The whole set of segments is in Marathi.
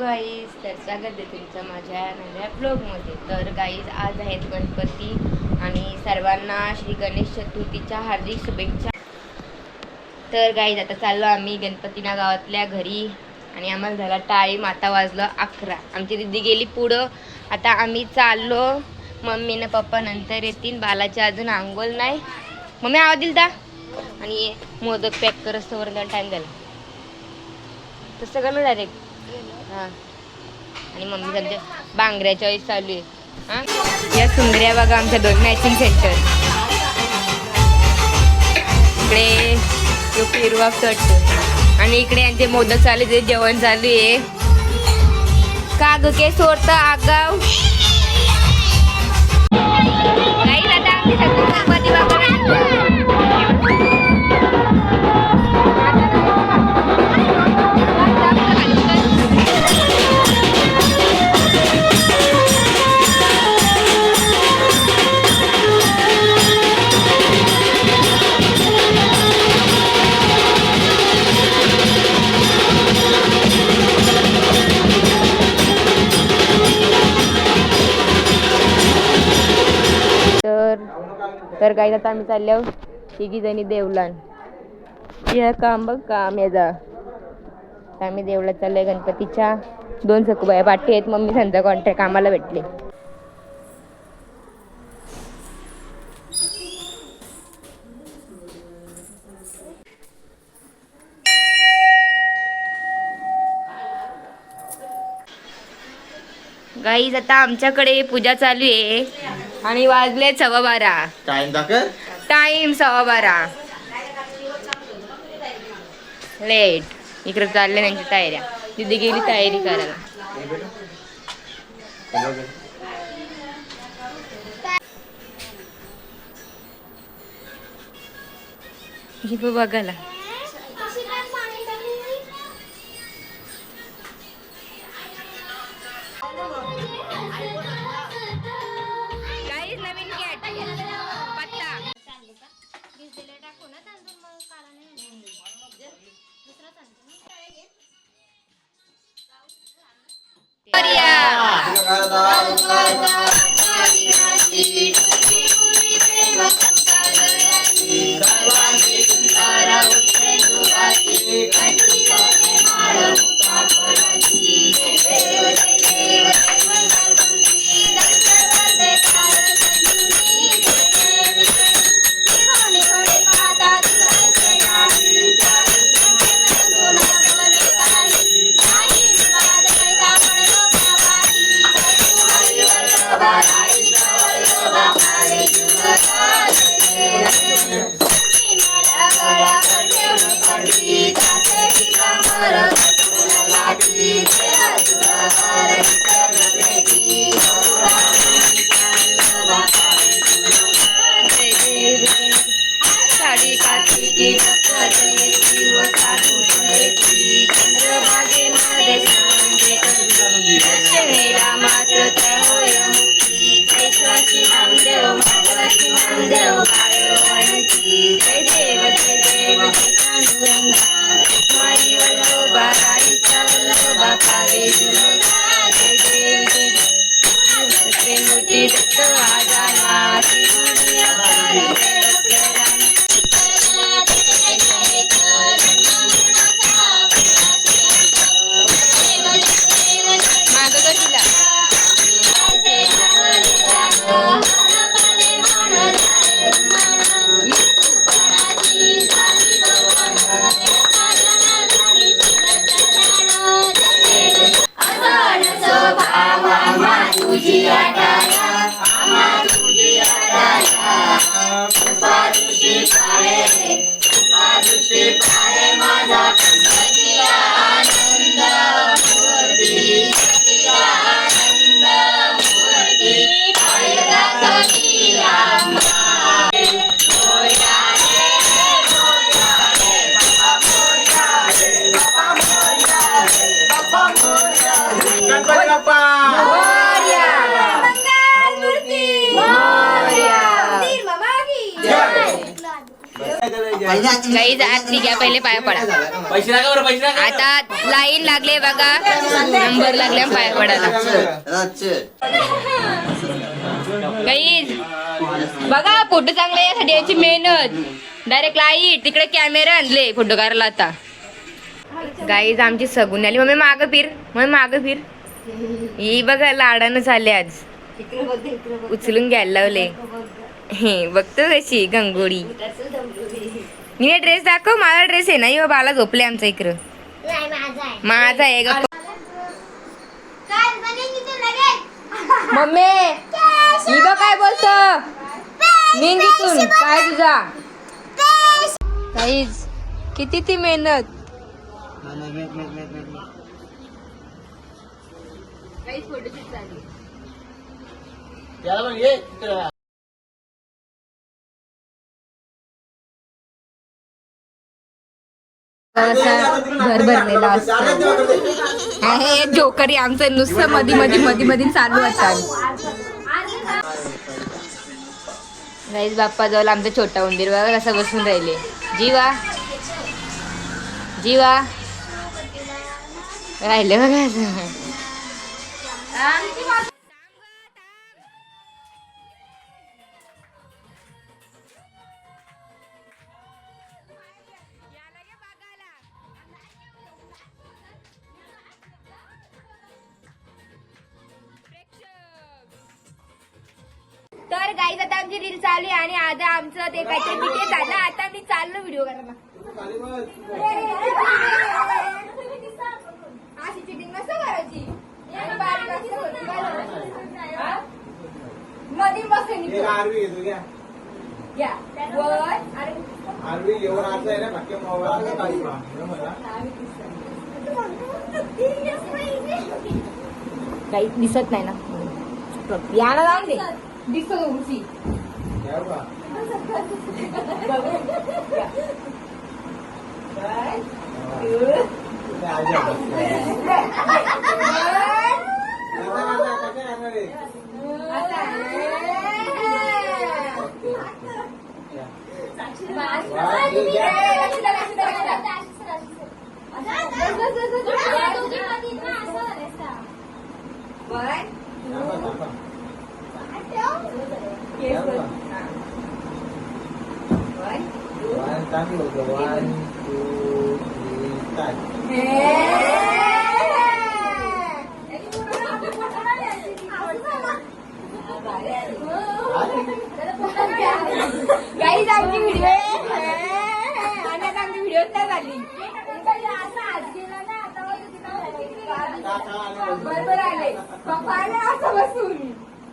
गाईज तर स्वागत आहे तुमचं माझ्या नव्या ब्लॉगमध्ये तर गाईज आज आहेत गणपती आणि सर्वांना श्री गणेश चतुर्थीच्या हार्दिक शुभेच्छा. तर गाईज आता चाललो आम्ही गणपतीना गावातल्या घरी आणि आम्हाला झाला टाळी आता वाजलं अकरा. आमची दिदी गेली पुढं. आता आम्ही चाललो. मम्मीनं पप्पा नंतर येतील. बालाच्या अजून आंघोळ नाही. मम्मी आवाज दिल दा आणि मोदक पॅक करत टाईम झाला. तसं का डायरेक्ट हा. आणि मम्मी सध्या बांगड्या चॉईस चालू आहे. हा? या सुंदऱ्या बघा आमच्या दोन मॅचिंग सेंटर इकडे तो पिरवा चढतो आणि इकडे यांचे मोदक चालू आहे जेवण चालू आहे. का ग के सोडतं आगाव? काही आता आम्ही सगळे बाबा गाईत आता आम्ही चाललो तिघी जणी देवलान. हे काम बघ काम याचा आम्ही देवळात चाललंय गणपतीच्या. दोन सकुबाया पाठी आहेत मम्मी त्यांचा कॉन्ट्रॅक्ट कामाला भेटले. गाईज आता आमच्याकडे पूजा चालू आहे. आणि वाजले सव्वा बारा. टाइम दाखल टाइम सव्वा बारा. लेट इकडे चालले त्यांची तयाऱ्या तिथे गेली तयारी करायला. ही बघ बघायला साडी Mm-hmm. बाप्पा. काही जात पहिले पाया पडा. आता लाईन लागले बघा. नंबर लागले पाया पडायला. काही बघा फोटो चांगला यासाठी याची मेहनत. डायरेक्ट लाइट तिकडे कॅमेरा आणले फोटो काढला आता. गाईज आमची सगून आली. मी मागं फिर मग मागं फिर. ही बघा लाडानं चालले आज. उचलून घ्यायला लावले. हे बघतो कशी गंगोडी मी ड्रेस दाखव माझा ड्रेस आहे ना यो बाला झोपले आमच्या इकडं. माझा आहे. ग. मम्मी ही बघ काय बोलतो? निंगीतून काय तुझा? काहीच किती ती मेहनत? फोटोशूट पण. असा घर भरलेला असतो. हे जोकरी आमचं नुसतं मधी मधी मधी मधी चालू असतात गाईज बाप्पा जवळ आमचा छोटा उंदीर बघा कसा बसून राहिले. जीवा. जीवा. राहिले बघा. असं. तर गाईज आता आमची रील चालू आहे आणि आता आमचं ते काहीतरी झालं आता मी चाललो व्हिडिओ करायला अशी चिटिंग नसतं करायची आणि बारीक असतं होती, काय करायचं? हा? मध्ये बसे एक निघतो. आरवी घेतो घ्या. घ्या. वर. अरे, आरवी घेऊन आता आहे ना बाकी मोबाईल काही पहा. मला. काही दिसत नाही ना. याला जाऊन दे. दिसतो उंची घ्या बा. ते आजी आहे बसली. आता आता कसं करणार आहे? वा, हे घ्या. थांबा, थांबा. घ्या बा. One, चांगलं होतं. One, two, three, start. काही आमची व्हिडिओ आणि आता आमची व्हिडिओ नाही झाली बरोबर आले पप्पा आले असं बसून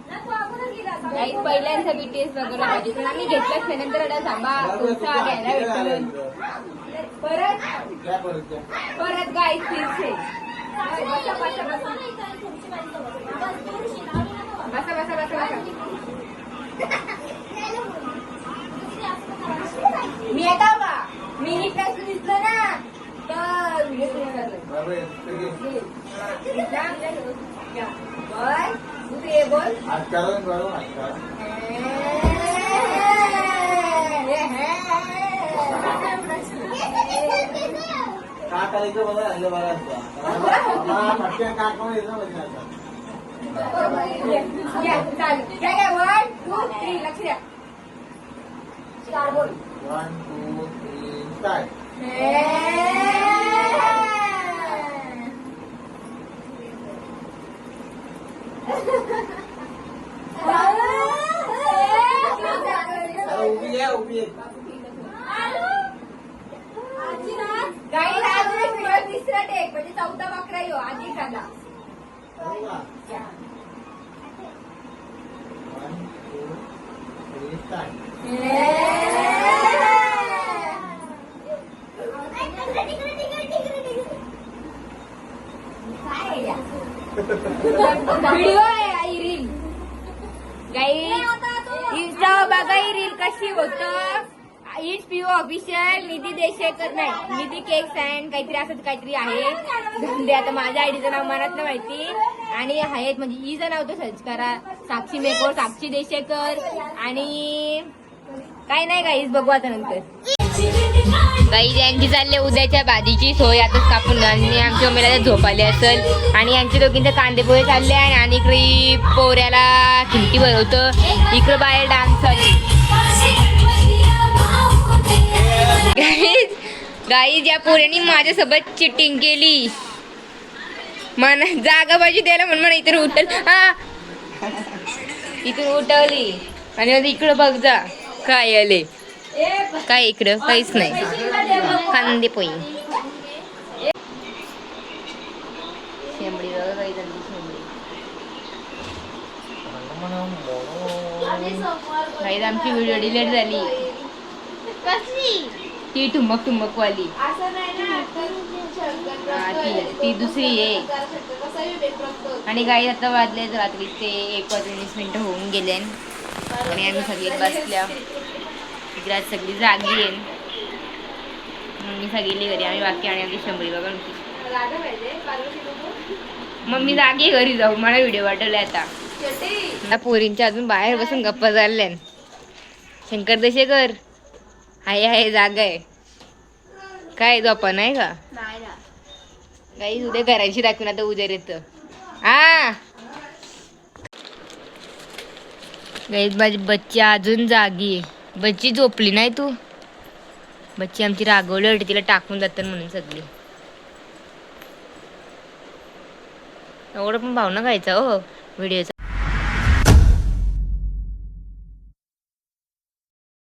काही पहिल्यांदा बीटीएस बघायला पाहिजे. पण आम्ही घेतलंच नाही. नंतर आता थांबा. तुमचा घ्यायला भेटून परत? परत गाई फिरसे बसा बसा बसा बसा बसा. बसा बसा मी येतो का मी नीट दिसलं ना. तर व्हिडिओ सुरू करतो बरोबर आहे. ते घे. बोल तू ये बोल हात काढून बरोबर हात काढून. का करायचं बघा राहिलं बघा आता. मला फटक्यात का कोण येतं माहिती आता. वन टू थ्री लक्ष द्या स्टार बोल One, two, three, start. अरे उभी आहे उभी तिसरा टेक म्हणजे चौथा बकरा येऊ आधी खाला का? One, two, three, start. Video आहे आई रील. काही इंस्टा बघा ही रील कशी होत. इट्स पिओ ऑफिशियल निधी देशेकर नाही निधी केक्स अँड काहीतरी असंच काहीतरी आहे. धंदे आता माझ्या आयडीचं नाव मनात नाही माहिती. आणि आहेत म्हणजे हिचं नाव तो सर्च करा साक्षी मेकोर साक्षी देशेकर. आणि काय नाही काहीच बघू आता नंतर. गाई यांची चालले उद्याच्या भाजीची सोय आताच कापून आणि आमच्या मम्मीला झोप असेल. आणि यांचे दोघींचे कांदे पोहे चालले आहे आणि इकडे पोऱ्याला खिमटी भरवतं इकडं बाहेर डान्स गाईज गाई ज्या पोऱ्यानी माझ्यासोबत चिटिंग केली. मन जागा पाहिजे द्यायला म्हणून म्हणा इथून उठल. हा. इथून उठवली. आणि इकडं बघ जा. काय आले. काय इकडं? काहीच नाही. कांदे पोई शेंबडी बघा काही झाली शेंबडी काही आमची व्हिडिओ डिलीट झाली. ती ठुमक ठुमक वाली ती ती दुसरी आहे. आणि काही आता वाजले रात्रीचे एक वाजून वीस मिनिटं होऊन गेले आणि आम्ही सगळे बसल्या. इकडे सगळी जागी आहे. मम्मी सगळी घरी आम्ही बाकी आणि आमची शंभरी बघा मम्मी जागी घरी जाऊ मला व्हिडिओ वाटवला आता. आता पोरींच्या अजून बाहेर बसून गप्पा चालल्या शंकर दशेकर हाय आहे जागा आहे. काय झोपा नाही का? काही उद्या घरांशी दाखवून आता उद्या येत. हा गाईत माझी बच्ची अजून जागी आहे. बच्ची झोपली नाही तू? बच्ची आमची रागवली होती तिला टाकून जातात म्हणून सगळी. एवढं पण भावना खायचा हो व्हिडिओचा